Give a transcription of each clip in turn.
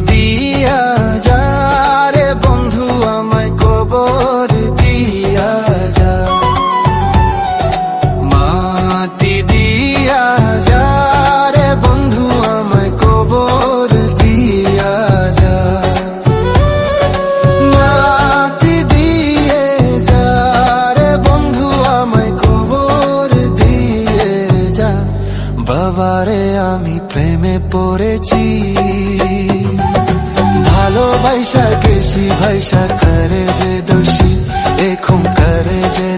দিয়া যা রে বন্ধু আমায় কবর বাবারে আমি প্রেমে পড়েছি। ভালো ভাইসা গেছি ভাইসা করে যে দোষী এখন করে যে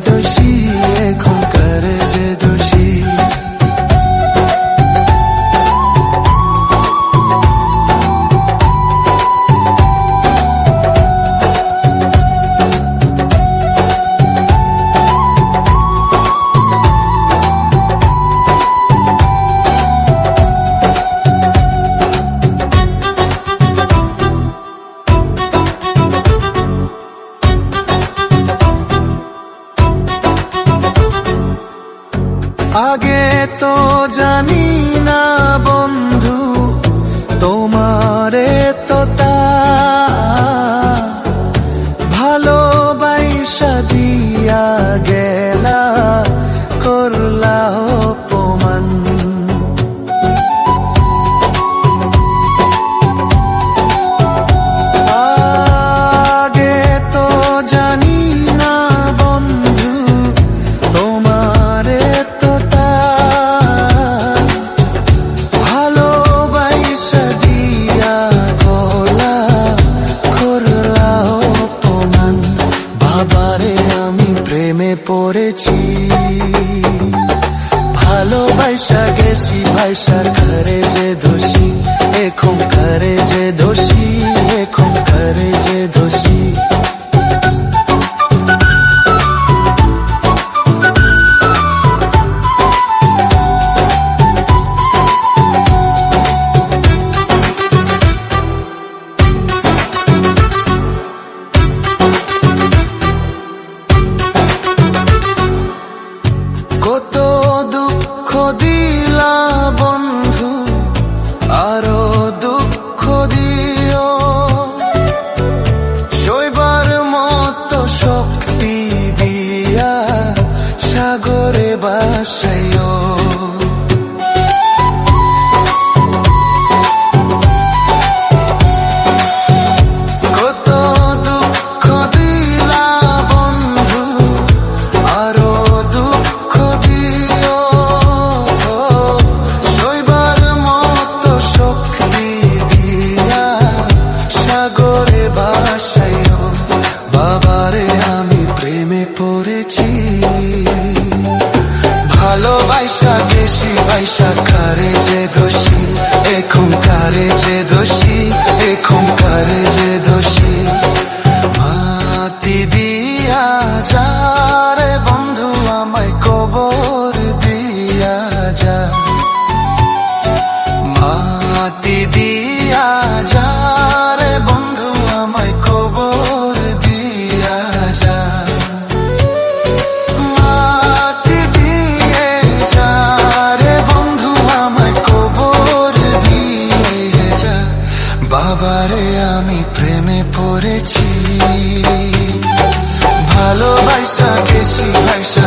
তো জানি না বন্ধু। আমি প্রেমে পড়েছি। ভালোবাসা গেছি ভাইসা ঘরে যে দোষী এখন ঘরে যে দোষী। কত দুঃখ দিলা বন্ধু ভালোবাসা দেশি বাইসা কারে যে দোষী? এখন কারে যে দোষী? এখন কারে যে দোষী? মাতি দিয়া যা বাবারে আমি প্রেমে পড়েছি। ভালোবাসা গেছি ভাইসা